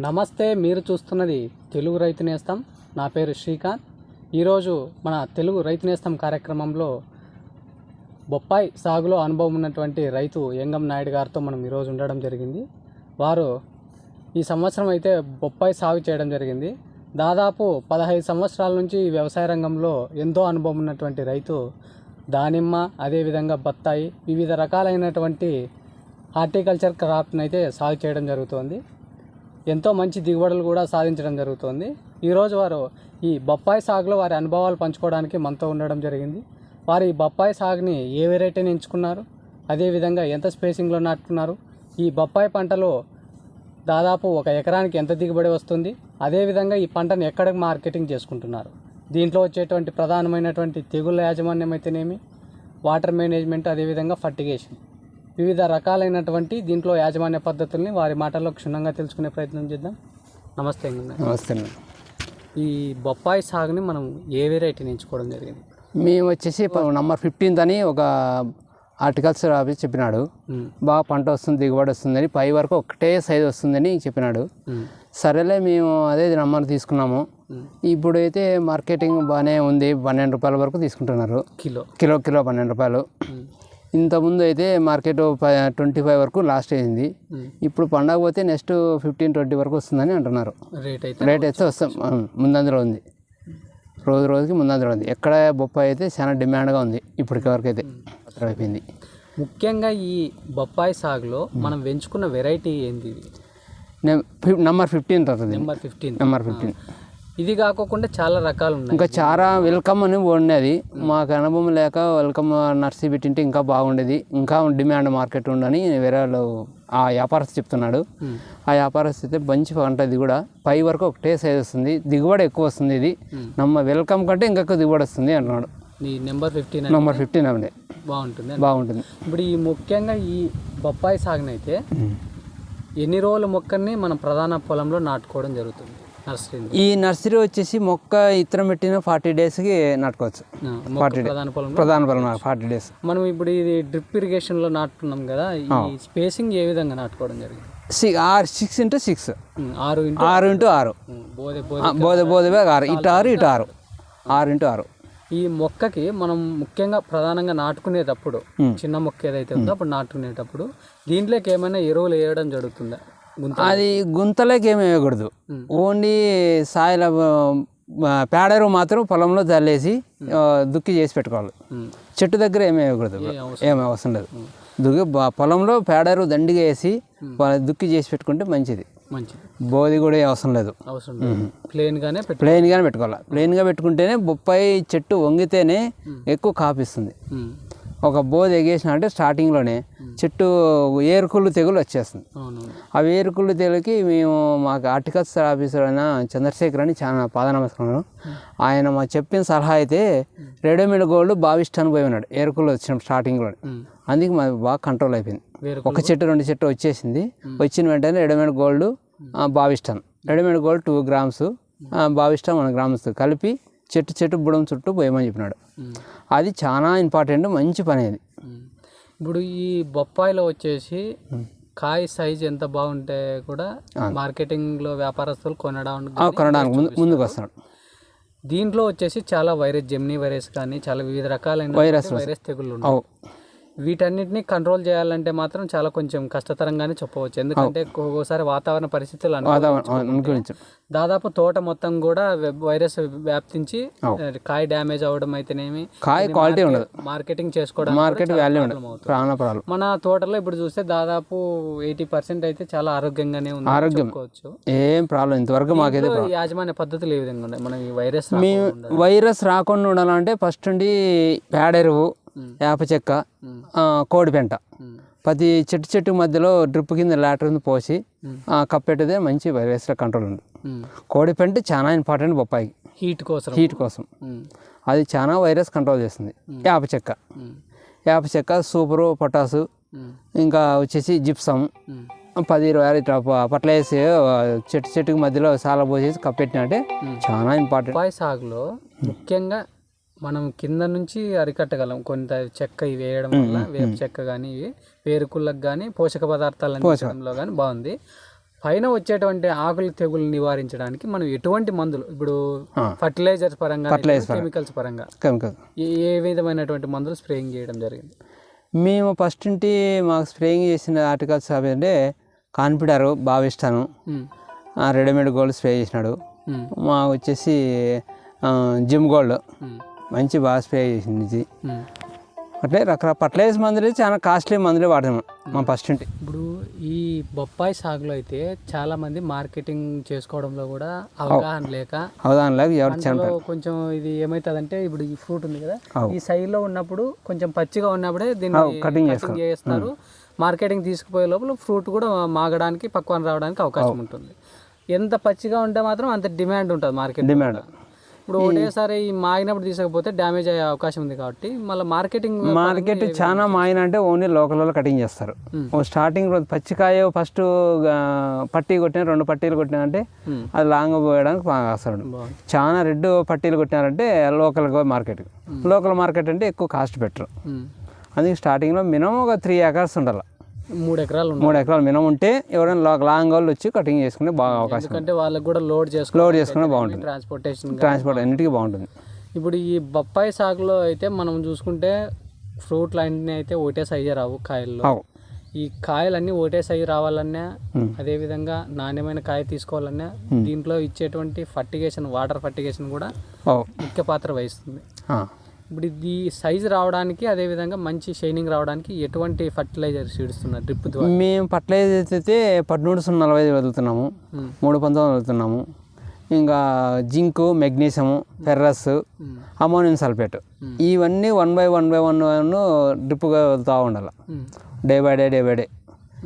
నమస్తే మీరు చూస్తున్నది తెలుగు రైతు నేస్తం. నా పేరు శ్రీకాంత్. ఈరోజు మన తెలుగు రైతు నేస్తం కార్యక్రమంలో బొప్పాయి సాగులో అనుభవం ఉన్నటువంటి రైతు యంగం నాయుడు గారితో మనం ఈరోజు ఉండడం జరిగింది. వారు ఈ సంవత్సరం అయితే బొప్పాయి సాగు చేయడం జరిగింది. దాదాపు పదహైదు సంవత్సరాల నుంచి ఈ వ్యవసాయ రంగంలో ఎంతో అనుభవం ఉన్నటువంటి రైతు దానిమ్మ అదేవిధంగా బత్తాయి వివిధ రకాలైనటువంటి హార్టికల్చర్ క్రాప్ని అయితే సాగు చేయడం జరుగుతోంది. ఎంతో మంచి దిగుబడులు కూడా సాధించడం జరుగుతోంది. ఈరోజు వారు ఈ బొప్పాయి సాగులో వారి అనుభవాలు పంచుకోవడానికి మనతో ఉండడం జరిగింది. వారు ఈ బొప్పాయి సాగుని ఏ వెరైటీని ఎంచుకున్నారు? అదేవిధంగా ఎంత స్పేసింగ్లో నాటుకున్నారు? ఈ బొప్పాయి పంటలో దాదాపు ఒక ఎకరానికి ఎంత దిగుబడి వస్తుంది? అదేవిధంగా ఈ పంటను ఎక్కడ మార్కెటింగ్ చేసుకుంటున్నారు? దీంట్లో వచ్చేటువంటి ప్రధానమైనటువంటి తెగుళ్ళ యాజమాన్యం అయితేనేమి? వాటర్ మేనేజ్మెంట్ అదేవిధంగా ఫర్టిగేషన్ వివిధ రకాలైనటువంటి దీంట్లో యాజమాన్య పద్ధతుల్ని వారి మాటల్లో క్షుణ్ణంగా తెలుసుకునే ప్రయత్నం చేద్దాం. నమస్తే అండి నమస్తే అండి. ఈ బొప్పాయి సాగుని మనం ఏ వెరైటీని ఎంచుకోవడం జరిగింది? మేము వచ్చేసి నంబర్ ఫిఫ్టీన్త్ అని ఒక హార్టికల్చర్ ఆఫీస్ చెప్పినాడు. బాగా పంట వస్తుంది దిగుబడి వస్తుందని పై వరకు ఒకటే సైజ్ వస్తుందని చెప్పినాడు. సరేలే మేము అదే నంబర్ తీసుకున్నాము. ఇప్పుడైతే మార్కెటింగ్ బాగానే ఉంది పన్నెండు రూపాయల వరకు తీసుకుంటున్నారు. కిలో. కిలో కిలో పన్నెండు రూపాయలు. ఇంతకుముందు అయితే మార్కెట్ ట్వంటీ ఫైవ్ వరకు లాస్ట్ అయింది. ఇప్పుడు పండగ పోతే నెక్స్ట్ ఫిఫ్టీన్ ట్వంటీ వరకు వస్తుందని అంటున్నారు. రేట్ అయితే రేట్ అయితే వస్తాం. ముందంజలో ఉంది. రోజు రోజుకి ముందంజలో ఉంది. ఎక్కడ బొప్పాయి అయితే చాలా డిమాండ్గా ఉంది ఇప్పటికి వరకు అయితే. అయిపోయింది. ముఖ్యంగా ఈ బొప్పాయి సాగులో మనం పెంచుకున్న వెరైటీ ఫిఫ్ number fifteen number fifteen. Number fifteen. ఇది కాకుండా చాలా రకాలు ఉన్నాయి ఇంకా చాలా వెల్కమ్ అని ఉండేది. మాకు అనుభవం లేక వెల్కమ్ నర్సరీ పెట్టింటే ఇంకా బాగుండేది. ఇంకా డిమాండ్ మార్కెట్ ఉండని వేరే వాళ్ళు ఆ వ్యాపారస్తు చెప్తున్నాడు. ఆ వ్యాపారస్తు అయితే మంచి పంట ఇది కూడా. పై వరకు ఒకటే సైజ్ వస్తుంది. దిగుబడి ఎక్కువ వస్తుంది ఇది. నమ్మ వెల్కమ్ కంటే ఇంకా ఎక్కువ దిగుబడి వస్తుంది అంటున్నాడు. ఈ నెంబర్ ఫిఫ్టీన్ నెంబర్ ఫిఫ్టీన్ అండి. బాగుంటుంది బాగుంటుంది. ఇప్పుడు ఈ ముఖ్యంగా ఈ బొప్పాయి సాగునైతే ఎన్ని రోజుల మొక్కని మనం ప్రధాన పొలంలో నాటుకోవడం జరుగుతుంది? ఈ నర్సరీ వచ్చేసి మొక్క ఇత్తనం పెట్టిన ఫార్టీ డేస్కి నాటుకోవచ్చు. ఆ, మొక్క ప్రధాన పొలం ఫార్టీ డేస్. మనం ఇప్పుడు ఇది డ్రిప్ ఇరిగేషన్లో నాటుకున్నాం కదా ఈ స్పేసింగ్ ఏ విధంగా నాటుకోవడం జరిగింది? సిక్స్ ఆరు సిక్స్ ఇంటూ సిక్స్. ఆరు ఇంటూ ఆరు ఇంటూ ఆరు. బోధె బోధె ఆరు. ఇటు ఆరు ఇటు ఆరు. ఆరు ఇంటూ ఆరు. ఈ మొక్కకి మనం ముఖ్యంగా ప్రధానంగా నాటుకునేటప్పుడు చిన్న మొక్క ఏదైతే ఉందో అప్పుడు నాటుకునేటప్పుడు దీంట్లోకి ఏమైనా ఎరువులు వేయడం జరుగుతుందా? గుంత అది గుంతలోకి ఏమి వేయకూడదు. ఓన్లీ సాయిల పేడరు మాత్రం పొలంలో చల్లేసి దుక్కి చేసి పెట్టుకోవాలి. చెట్టు దగ్గర ఏమి వేయకూడదు. ఏమి అవసరం లేదు. దుక్కి పొలంలో పేడరు దండిగా వేసి దుక్కి చేసి పెట్టుకుంటే మంచిది. మంచిది. బోధి కూడా ఏ అవసరం లేదు. అవసరం లేదు. ప్లేన్ గానే పెట్టు ప్లెయిన్గానే పెట్టుకోవాలి. ప్లెయిన్గా పెట్టుకుంటేనే బొప్పాయి చెట్టు వంగితేనే ఎక్కువ కాపిస్తుంది. ఒక బోధి ఎగేసిన అంటే స్టార్టింగ్లోనే చెట్టు ఏరుకుళ్ళు తెగులు వచ్చేస్తుంది. ఆ వేరుకుళ్ళు తెగులకి మేము మాకు హార్టికల్చర్ ఆఫీసర్ అయిన చంద్రశేఖర్ అని చాలా పాద నమస్కారం ఆయన మా చెప్పిన సలహా అయితే రెడీమేడ్ గోల్డ్ భావిష్టానికి పోయి ఉన్నాడు. ఏరుకుళ్ళు వచ్చిన స్టార్టింగ్లో ఉమ్, అందుకే మాది బాగా కంట్రోల్ అయిపోయింది. ఒక చెట్టు రెండు చెట్టు వచ్చేసింది. వచ్చిన వెంటనే readymade gold Bavistin. Readymade gold two grams Bavistin one grams కలిపి చెట్టు చెట్టు బుడం చుట్టూ పోయమని చెప్పినాడు. అది చాలా ఇంపార్టెంట్ మంచి పని అది. ఇప్పుడు ఈ బొప్పాయిలో వచ్చేసి కాయ సైజ్ ఎంత బాగుంటే కూడా మార్కెటింగ్లో వ్యాపారస్తులు కొనడానికి కొనడానికి ముందు ముందుకు వస్తాడు దీంట్లో వచ్చేసి చాలా వైరస్ జెమినీ వైరస్ కానీ చాలా వివిధ రకాలైన వైరస్ వైరస్ తెగుళ్ళు ఉన్నాయి. వీటన్నిటిని కంట్రోల్ చేయాలంటే మాత్రం చాలా కొంచెం కష్టతరంగానే చెప్పవచ్చు. ఎందుకంటే ఒక్కోసారి వాతావరణ పరిస్థితులు అనుకూలించు దాదాపు తోట మొత్తం కూడా వైరస్ వ్యాప్తించి కాయ డ్యామేజ్ అవ్వడం అయితేనేమి కాయ క్వాలిటీ ఉండదు. మార్కెటింగ్ చేసుకోవడం మార్కెట్ వాల్యూ ఉండదు. మన తోటలో ఇప్పుడు చూస్తే దాదాపు ఎయిటీ పర్సెంట్ అయితే చాలా ఆరోగ్యంగానే ఉంది ఆరోగ్యం. ఏం ప్రాబ్లం ఇంతవరకు మాకైతే యాజమాన్య పద్ధతులు ఏ విధంగా ఉన్నాయి? మనం ఈ వైరస్ వైరస్ రాకుండా ఉండాలంటే ఫస్ట్ నుండి పేడెరువు వేప చెక్క ఆ, కోడి పెంట. ప్రతి చెట్టు చెట్టు మధ్యలో డ్రిప్ కింద లాటర్ పోసి ఆ, కప్పెట్టితే మంచి వైరస్ కంట్రోల్ ఉంది. కోడి పెంట చాలా ఇంపార్టెంట్ బొప్పాయికి హీట్ కోసం. హీట్ కోసం. అది చాలా వైరస్ కంట్రోల్ చేస్తుంది. వేప చెక్క. వేప చెక్క సూపరు పొటాసు. ఇంకా వచ్చేసి జిప్సమ్ పది ఇరవై ఆరు ఇట్లా పట్ల వేసి చెట్టు చెట్టుకి మధ్యలో సాల పోసేసి కప్పెట్టినంటే చాలా ఇంపార్టెంట్. సాగులో ముఖ్యంగా మనం కింద నుంచి అరికట్టగలం. కొంత చెక్క ఇవి వేయడం వల్ల వేప చెక్క కానీ ఇవి వేరుకుళ్ళకు కానీ పోషక పదార్థాలు అందించడంలో కానీ బాగుంది. పైన వచ్చేటువంటి ఆకుల తెగులు నివారించడానికి మనం ఎటువంటి మందులు ఇప్పుడు. ఫర్టిలైజర్స్ పరంగా కెమికల్స్ పరంగా ఏ విధమైనటువంటి మందులు స్ప్రేయింగ్ చేయడం జరిగింది? మేము ఫస్ట్ ఇంటి మాకు స్ప్రేయింగ్ చేసిన ఆర్టికల్స్ అవి అంటే ఇష్టాను ఉమ్, రెడీమేడ్ గోల్డ్ స్ప్రే చేసినాడు. మా వచ్చేసి జిమ్ గోల్డ్. మంచి బాగా స్ప్రే చేసింది ఇది. అట్లే రకరకాల ఫర్టిలైజర్ మందులు చాలా కాస్ట్లీ మందులే వాడాము మా ఫస్ట్ ఇంటి ఇప్పుడు ఈ బొప్పాయి సాగులో అయితే చాలా మంది మార్కెటింగ్ చేసుకోవడంలో కూడా అవగాహన లేక అవదానిలాగా ఎవరు అందులో కొంచెం ఇది ఏమవుతుందంటే ఇప్పుడు ఈ ఫ్రూట్ ఉంది కదా. ఈ సైడ్లో ఉన్నప్పుడు కొంచెం పచ్చిగా ఉన్నప్పుడే దీన్ని కటింగ్ చేస్తారు. మార్కెటింగ్ తీసుకుపోయే లోపల ఫ్రూట్ కూడా మాగడానికి పక్వాన్ని రావడానికి అవకాశం ఉంటుంది. ఎంత పచ్చిగా ఉంటే మాత్రం అంత డిమాండ్ ఉంటుంది మార్కెట్ డిమాండ్. ఇప్పుడు ఒకటేసారి ఈ మాగినప్పుడు తీసుకపోతే డ్యామేజ్ అయ్యే అవకాశం ఉంది కాబట్టి మళ్ళీ మార్కెటింగ్ మార్కెట్ చాలా మాయన అంటే ఓన్లీ లోకల్ కటింగ్ చేస్తారు. స్టార్టింగ్ రోజు పచ్చికాయ ఫస్ట్ పట్టీ కొట్టిన రెండు పట్టీలు కొట్టినా అంటే. అది లాంగ్ పోయడానికి బాగా వస్తాడు చాలా రెడ్ పట్టీలు కొట్టినారంటే లోకల్ మార్కెట్ లోకల్ మార్కెట్ అంటే ఎక్కువ కాస్ట్ బెటర్ ఉమ్. అందుకే స్టార్టింగ్లో మినిమం ఒక త్రీ ఎకర్స్ ఉండాలి. మూడు ఎకరాలు మూడు ఎకరాలు మినిమం ఉంటే ఎవరైనా లాంగ్ వాళ్ళు వచ్చి కటింగ్ చేసుకునే బాగా అవకాశం ఎందుకంటే వాళ్ళకి కూడా లోడ్ చేసుకో లోడ్ చేసుకునే బాగుంటుంది. ట్రాన్స్పోర్టేషన్ ట్రాన్స్పోర్ట్ అన్నిటికీ బాగుంటుంది. ఇప్పుడు ఈ బొప్పాయి సాగులో అయితే మనం చూసుకుంటే ఫ్రూట్లు అన్నీ అయితే ఒకటే సైజే రావు కాయల్లో. ఈ కాయలన్నీ ఒకటే సైజు రావాలన్నా అదేవిధంగా నాణ్యమైన కాయ తీసుకోవాలన్నా దీంట్లో ఇచ్చేటువంటి ఫర్టిగేషన్ వాటర్ ఫర్టిగేషన్ కూడా ముఖ్య పాత్ర వహిస్తుంది. ఇప్పుడు ఇది సైజు రావడానికి అదేవిధంగా మంచి షైనింగ్ రావడానికి ఎటువంటి ఫర్టిలైజర్స్ ఇడుస్తున్నారు డ్రిప్ ద్వారా? మేము ఫర్టిలైజర్స్ అయితే పద్మూడు సున్నా నలభై ఐదు వదులుతున్నాము. ఉమ్. మూడు పంతొమ్మిది వదులుతున్నాము. ఇంకా zinc magnesium ferrous. Ammonium sulphate ఇవన్నీ one by one by one one డ్రిప్గా వదులుతూ ఉండాలి. Day by day day by day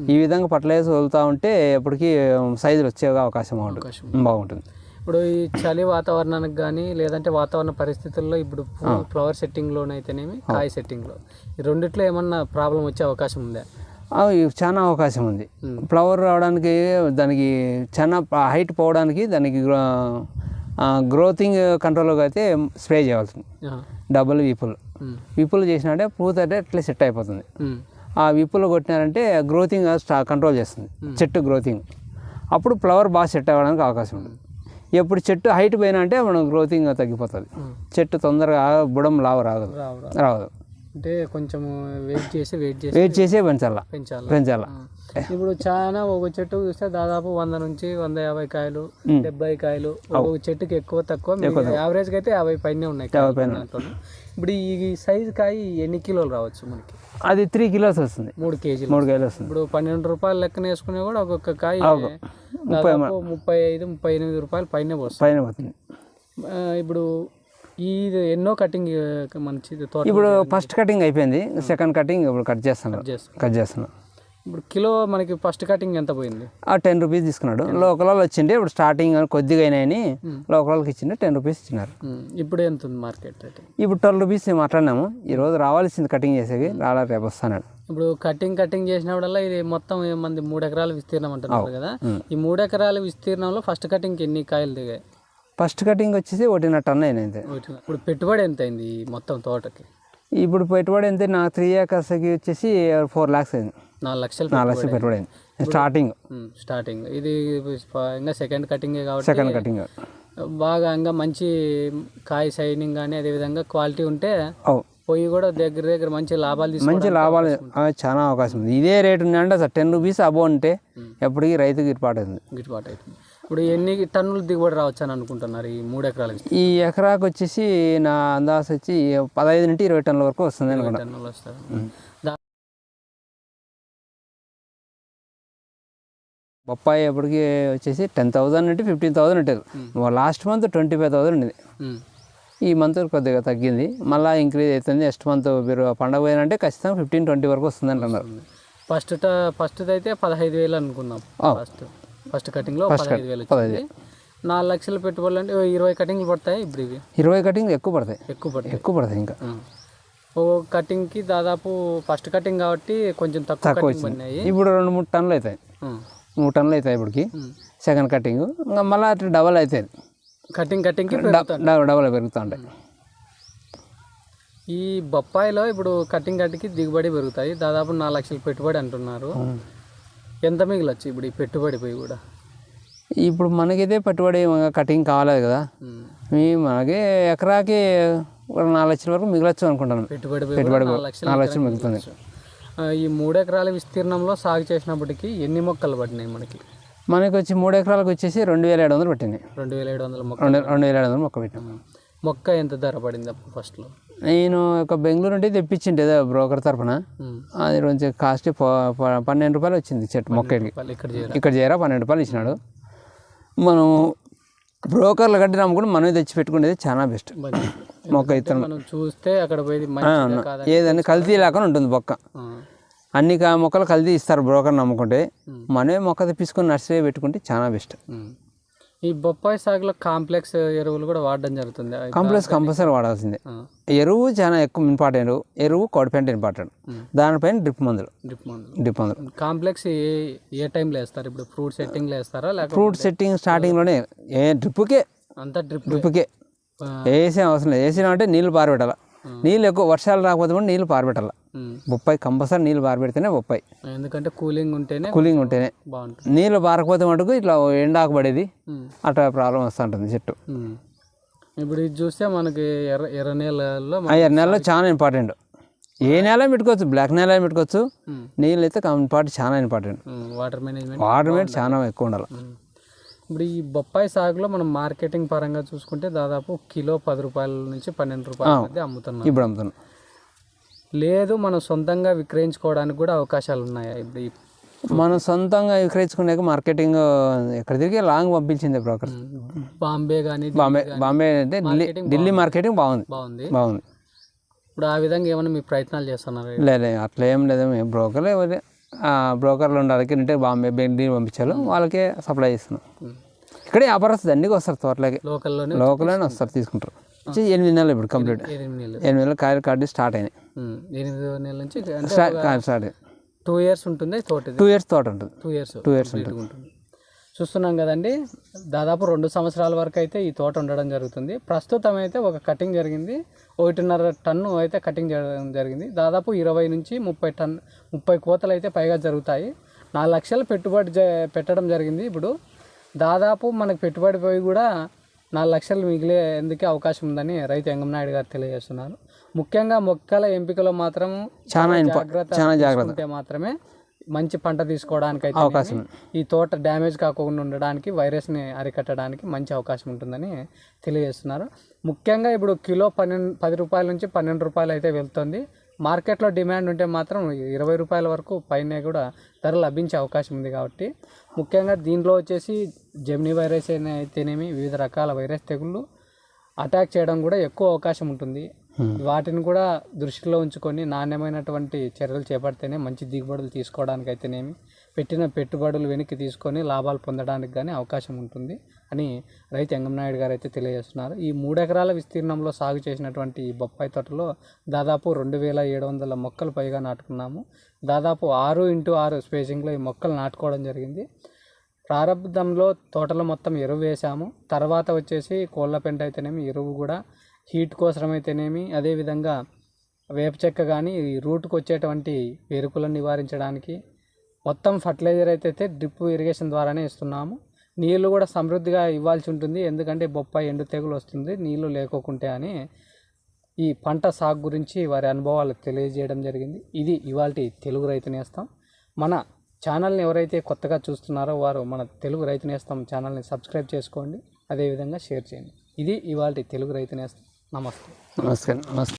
ఈ విధంగా ఫర్టిలైజర్స్ వదులుతూ ఉంటే ఎప్పటికీ సైజులు వచ్చే అవకాశం ఉంటుంది. బాగుంటుంది. ఇప్పుడు ఈ చలి వాతావరణానికి కానీ లేదంటే వాతావరణ పరిస్థితుల్లో ఇప్పుడు ఫ్లవర్ సెట్టింగ్లోనైతేనేమి కాయ సెట్టింగ్లో. ఈ రెండిట్లో ఏమన్నా ప్రాబ్లం వచ్చే అవకాశం ఉందా? చాలా అవకాశం ఉంది. ఫ్లవర్ రావడానికి దానికి చాలా హైట్ పోవడానికి దానికి గ్రోతింగ్ కంట్రోల్గా అయితే స్ప్రే చేయాల్సింది. డబుల్ విపుల్. విపుల్ చేసినట్టే పూత అంటే అట్లే సెట్ అయిపోతుంది. ఆ విప్పులు కొట్టినారంటే గ్రోతింగ్ కంట్రోల్ చేస్తుంది. చెట్టు గ్రోతింగ్. అప్పుడు ఫ్లవర్ బాగా సెట్ అవ్వడానికి అవకాశం ఉంటుంది ఎప్పుడు చెట్టు హైట్ పోయినా అంటే మనం గ్రోతింగ్ తగ్గిపోతుంది. చెట్టు తొందరగా బుడం లావు రావు. రావదు అంటే కొంచెం వెయిట్ చేసి వెయిట్ చేసి వెయిట్ చేసే పెంచాల? పెంచాలి? పెంచాల. ఇప్పుడు చాలా ఒక చెట్టు చూస్తే దాదాపు వంద నుంచి వంద యాభై కాయలు డెబ్బై కాయలు ఒక చెట్టుకి ఎక్కువ తక్కువ యావరేజ్ అయితే యాభై పైనే ఉన్నాయి కాయలు దాంట్లోనే. ఇప్పుడు ఈ సైజు కాయ ఎన్ని కిలోలు రావచ్చు మనకి? అది త్రీ కిలోస్ వస్తుంది. మూడు కేజీలు. మూడు కేజీలు వస్తుంది. ఇప్పుడు పన్నెండు రూపాయలు లెక్కన వేసుకునే కూడా ఒక్కొక్క కాయ దాదాపు ముప్పై ఐదు ముప్పై ఎనిమిది రూపాయలు పైనే పోస్తుంది. పైన పోతుంది. ఇప్పుడు ఈ ఎన్నో కటింగ్ మంచిది ఇప్పుడు ఫస్ట్ కటింగ్ అయిపోయింది. సెకండ్ కటింగ్ ఇప్పుడు కట్ చేస్తున్నాను చేస్తాం కట్ చేస్తున్నాను ఇప్పుడు కిలో మనకి ఫస్ట్ కటింగ్ ఎంత పోయింది? ఆ టెన్ రూపీస్ తీసుకున్నాడు. లోకల్ వాళ్ళు వచ్చిండే ఇప్పుడు స్టార్టింగ్ కొద్దిగా అయినాయని లోకల్ వాళ్ళకి ఇచ్చిండే టెన్ రూపీస్ ఇచ్చినారు. ఇప్పుడు ఎంత ఉంది మార్కెట్ ఇప్పుడు ట్వెల్వ్ రూపీస్ మాట్లాడినాము. ఈ రోజు రావాల్సింది కటింగ్ చేసేది రాలా రేపు వస్తాడు ఇప్పుడు కటింగ్ కటింగ్ చేసినప్పుడల్లా ఇది మొత్తం మంది మూడు ఎకరాల విస్తీర్ణం అంటున్నారు కదా. ఈ మూడు ఎకరాల విస్తీర్ణంలో ఫస్ట్ కటింగ్కి ఎన్ని కాయలు దిగాయి? ఫస్ట్ కటింగ్ వచ్చేసి ఒకటిన్నర టన్ అయినది. ఇప్పుడు పెట్టుబడి ఎంత అయింది ఈ మొత్తం తోటకి? ఇప్పుడు పెట్టుబడి ఎంత? నా త్రీ ఏకర్స్కి వచ్చేసి ఫోర్ ల్యాక్స్ అయింది. నాలుగు లక్షలు నాలుగు లక్షలు పెట్టుబడి. అయింది. స్టార్టింగ్ స్టార్టింగ్ ఇది ఇంకా సెకండ్ కటింగే కాబట్టి సెకండ్ కటింగ్ బాగా ఇంకా మంచి కాయ షైనింగ్ కానీ అదేవిధంగా క్వాలిటీ ఉంటే పొయ్యి కూడా దగ్గర దగ్గర మంచి లాభాలు తీసుకు మంచి లాభాలు చాలా అవకాశం ఉంది. ఇదే రేట్ ఉందంటే అసలు టెన్ రూపీస్ అబో ఉంటే ఎప్పటికీ రైతుకి గిట్టుబాటు అవుతుంది గిట్టుబాటు అవుతుంది. ఇప్పుడు ఎన్ని టన్నులు దిగుబడి రావచ్చు అని అనుకుంటున్నారు ఈ మూడు ఎకరాలకి ఈ ఎకరాకు వచ్చేసి నా అందాజ వచ్చి పదహైదు నుండి ఇరవై టన్నుల వరకు వస్తుంది అనుకుంటా. టన్నులు వస్తారు బొప్పాయి ఎప్పటికి వచ్చేసి టెన్ థౌసండ్ నుండి ఫిఫ్టీన్ థౌసండ్ ఉంటుంది last month twenty five thousand um. ఈ మంత్ కొద్దిగా తగ్గింది. మళ్ళీ ఇంక్రీజ్ అవుతుంది. నెక్స్ట్ మంత్ మీరు పండగ పోయినంటే ఖచ్చితంగా ఫిఫ్టీన్ ట్వంటీ వరకు వస్తుంది అంటున్నారు ఫస్ట్ ఫస్ట్ అయితే పదహైదు వేలు అనుకుందాం. ఫస్ట్ ఫస్ట్ కటింగ్లో పదహైదు వేలు నాలుగు లక్షలు పెట్టుబడులు అంటే ఇరవై కటింగ్లు పడతాయి ఇప్పుడు ఇవి? ఇరవై కటింగ్ ఎక్కువ పడతాయి. ఎక్కువ పడతాయి. ఎక్కువ పడతాయి ఇంకా. ఓ కటింగ్కి దాదాపు ఫస్ట్ కటింగ్ కాబట్టి కొంచెం తక్కువ పడినాయి. ఇప్పుడు రెండు మూడు టన్నులు అవుతాయి. మూడు టన్నులు అవుతాయి ఇప్పటికి. Second cutting. ఇంకా మళ్ళీ అట్లా డబల్ అవుతుంది కటింగ్ కటింగ్ డబల్ పెరుగుతూ ఉంటాయి ఈ బొప్పాయిలో ఇప్పుడు కటింగ్ కట్టికి దిగుబడి పెరుగుతాయి. దాదాపు నాలుగు లక్షలు పెట్టుబడి అంటున్నారు. ఎంత మిగిలొచ్చు ఇప్పుడు ఈ పెట్టుబడి పోయి కూడా? ఇప్పుడు మనకైతే పెట్టుబడి కటింగ్ కావాలి కదా. మనకి ఎకరాకి ఒక నాలుగు లక్షల వరకు మిగలొచ్చు అనుకుంటాను. పెట్టుబడి పెట్టుబడి నాలుగు లక్షలు మిగులుతుంది. ఈ మూడు ఎకరాల విస్తీర్ణంలో సాగు చేసినప్పటికీ ఎన్ని మొక్కలు పడినాయి మనకి? మనకి వచ్చి మూడు ఎకరాలకు వచ్చేసి రెండు వేల ఏడు వందలు పెట్టింది రెండు వేల ఏడు వందల మొక్క. రెండు రెండు వేల ఏడు వందలు మొక్క పెట్టాం. మొక్క ఎంత ధర పడింది అప్పుడు ఫస్ట్లో నేను ఒక బెంగళూరు నుండి తెప్పించింది ఏదో బ్రోకర్ తరపున. అది కొంచెం కాస్ట్ పన్నెండు రూపాయలు వచ్చింది చెట్టు మొక్కకి ఇక్కడ చేయరా ఇక్కడ చేరా పన్నెండు రూపాయలు ఇచ్చినాడు. మనం బ్రోకర్లు కట్టి నమ్ముకుని మనమే తెచ్చి పెట్టుకునేది చాలా బెస్ట్. మొక్క ఇత్తనం మనం చూస్తే అక్కడ పోయి ఏదన్నా కల్తీ లేకుండా ఉంటుంది మొక్క. అన్ని కా- మొక్కలు కల్తీ ఇస్తారు బ్రోకర్ నమ్ముకుంటే మనమే మొక్క తెప్పించుకొని నర్సరీ పెట్టుకుంటే చాలా బెస్ట్. ఈ బొప్పాయి సాగులో కాంప్లెక్స్ ఎరువులు కూడా వాడడం జరుగుతుంది. కాంప్లెక్స్ కంపల్సరీ వాడాల్సిందే. ఎరువు చాలా ఎక్కువ ఇంపార్టెంట్. ఎరువు కోడిపెంట ఇంపార్టెంట్. దానిపైన డ్రిప్ మందులు. డ్రిప్ మందులు. డ్రిప్ మందులు. కాంప్లెక్స్ ఏ ఏ టైంలో వేస్తారు? ఇప్పుడు ఫ్రూట్ సెట్టింగ్లో వేస్తారా? లేకపోతే ఫ్రూట్ సెట్టింగ్ స్టార్టింగ్లోనే ఏ డ్రిప్కే అంతా డ్రిప్. డ్రిప్కే వేసే అవసరం లేదు. వేసినా అంటే నీళ్ళు పారబెట్టాల. నీళ్ళు ఎక్కువ వర్షాలు రాకపోతే కూడా నీళ్ళు పారబెట్టాల. బొప్పాయి కంపల్సరీ నీళ్ళు పారబెడితేనే బొప్పాయి ఎందుకంటే కూలింగ్ ఉంటేనే కూలింగ్ ఉంటేనే. బాగుంటుంది. నీళ్ళు పారకపోతే మటుకు ఇట్లా ఎండాకు పడేది. అట్లా ప్రాబ్లం వస్తూ ఉంటుంది చెట్టు. ఇప్పుడు ఇది చూస్తే మనకి ఎర్ర ఎర్ర నేలలో ఎర్ర నెలలో చాలా ఇంపార్టెంట్. ఏ నెల పెట్టుకోవచ్చు బ్లాక్ నెల పెట్టుకోవచ్చు. నీళ్ళు అయితే ఇంపార్టెంట్ చాలా ఇంపార్టెంట్. వాటర్ మేనేజ్మెంట్ వాటర్ మీద చాలా ఎక్కువ ఉండాలి. ఇప్పుడు ఈ బొప్పాయి సాగులో మనం మార్కెటింగ్ పరంగా చూసుకుంటే దాదాపు కిలో పది రూపాయల నుంచి పన్నెండు రూపాయల మధ్య అమ్ముతున్నాం. ఇప్పుడు అమ్ముతున్నాం. లేదు మనం సొంతంగా విక్రయించుకోవడానికి కూడా అవకాశాలు ఉన్నాయా ఇప్పుడు మనం సొంతంగా విక్రయించుకునే మార్కెటింగ్ ఎక్కడ తిరిగి లాంగ్ పంపించింది బ్రోకర్. బాంబే కానీ బాంబే బాంబే అంటే ఢిల్లీ ఢిల్లీ మార్కెటింగ్ బాగుంది. బాగుంది. బాగుంది. ఇప్పుడు ఆ విధంగా ఏమైనా మీ ప్రయత్నాలు చేస్తున్నారు? లేదు అట్లా ఏం లేదు. మేము బ్రోకర్లే బ్రోకర్లు ఉండాలి అంటే బాంబే ఢిల్లీ పంపించారు వాళ్ళకే సప్లై చేస్తున్నాం. ఇక్కడే వ్యాపారస్తుంది అన్ని వస్తారు తోటలోకి. లోకల్లోనే లోకల్లోనే వస్తారు తీసుకుంటారు. ఎనిమిది నెలలు ఇప్పుడు కంప్లీట్. ఎనిమిది నెలలు. కాయలు కార్డు స్టార్ట్ అయినాయి. ఉమ్, ఎనిమిది నెలల నుంచి స్టార్ట్ అయ్యాయి టూ ఇయర్స్ ఉంటుంది తోటది? టూ ఇయర్స్ తోట ఉంటుంది. టూ ఇయర్స్ టూ ఇయర్స్ ఉంటుంది. చూస్తున్నాం కదండి దాదాపు రెండు సంవత్సరాల వరకు అయితే ఈ తోట ఉండడం జరుగుతుంది. ప్రస్తుతం అయితే ఒక కటింగ్ జరిగింది. ఒకటిన్నర టన్ను అయితే కటింగ్ జరగడం జరిగింది. దాదాపు ఇరవై నుంచి ముప్పై టన్ ముప్పై కోతలు అయితే పైగా జరుగుతాయి. నాలుగు లక్షలు పెట్టుబడి పెట్టడం జరిగింది ఇప్పుడు. దాదాపు మనకు పెట్టుబడి పోయి కూడా నాలుగు లక్షలు మిగిలేందుకే అవకాశం ఉందని రైతు ఎంగమనాయుడు గారు తెలియజేస్తున్నారు. ముఖ్యంగా మొక్కల ఎంపికలో మాత్రం చాలా జాగ్రత్త చాలా జాగ్రత్త. మాత్రమే మంచి పంట తీసుకోవడానికి అయితే అవకాశం. ఈ తోట డ్యామేజ్ కాకుండా ఉండడానికి వైరస్ని అరికట్టడానికి మంచి అవకాశం ఉంటుందని తెలియజేస్తున్నారు. ముఖ్యంగా ఇప్పుడు కిలో పన్నెండు పది రూపాయల నుంచి పన్నెండు రూపాయలు అయితే వెళ్తుంది. మార్కెట్లో డిమాండ్ ఉంటే మాత్రం ఇరవై రూపాయల వరకు పైన కూడా ధర లభించే అవకాశం ఉంది కాబట్టి. ముఖ్యంగా దీంట్లో వచ్చేసి జెమిని వైరస్ అయినా అయితేనేమి వివిధ రకాల వైరస్ తెగుళ్ళు అటాక్ చేయడం కూడా ఎక్కువ అవకాశం ఉంటుంది. వాటిని కూడా దృష్టిలో ఉంచుకొని నాణ్యమైనటువంటి చర్యలు చేపడితేనే మంచి దిగుబడులు తీసుకోవడానికి అయితేనేమి పెట్టిన పెట్టుబడులు వెనక్కి తీసుకొని లాభాలు పొందడానికి కానీ అవకాశం ఉంటుంది అని రైతు ఎంగమనాయుడు గారు అయితే తెలియజేస్తున్నారు. ఈ మూడు ఎకరాల విస్తీర్ణంలో సాగు చేసినటువంటి ఈ బొప్పాయి తోటలో దాదాపు రెండు వేల ఏడు వందల మొక్కలు పైగా నాటుకున్నాము. దాదాపు ఆరు ఇంటూ ఆరు స్పేసింగ్లో ఈ మొక్కలు నాటుకోవడం జరిగింది. ప్రారంభంలో తోటలో మొత్తం ఎరువు వేసాము తర్వాత వచ్చేసి కోళ్ళ పెంట అయితేనేమి ఎరువు కూడా హీట్ కోసం అయితేనేమి అదేవిధంగా వేప చెక్క కానీ ఈ రూట్కి వచ్చేటువంటి ఎరుకులను నివారించడానికి మొత్తం ఫర్టిలైజర్ అయితే డ్రిప్ ఇరిగేషన్ ద్వారానే ఇస్తున్నాము. నీళ్ళు కూడా సమృద్ధిగా ఇవ్వాల్సి ఉంటుంది. ఎందుకంటే బొప్పాయి ఎండు తెగులు వస్తుంది. నీళ్ళు లేకోకుంటే అని ఈ పంట సాగు గురించి వారి అనుభవాలు తెలియజేయడం జరిగింది. ఇది ఇవాళ తెలుగు రైతు నేస్తాం. మన ఛానల్ని ఎవరైతే కొత్తగా చూస్తున్నారో వారు మన తెలుగు రైతు నేస్తాం ఛానల్ని సబ్స్క్రైబ్ చేసుకోండి. అదేవిధంగా షేర్ చేయండి. ఇది ఇవాళ తెలుగు రైతు నేస్తాం. నమస్తే. నమస్కారం. నమస్తే.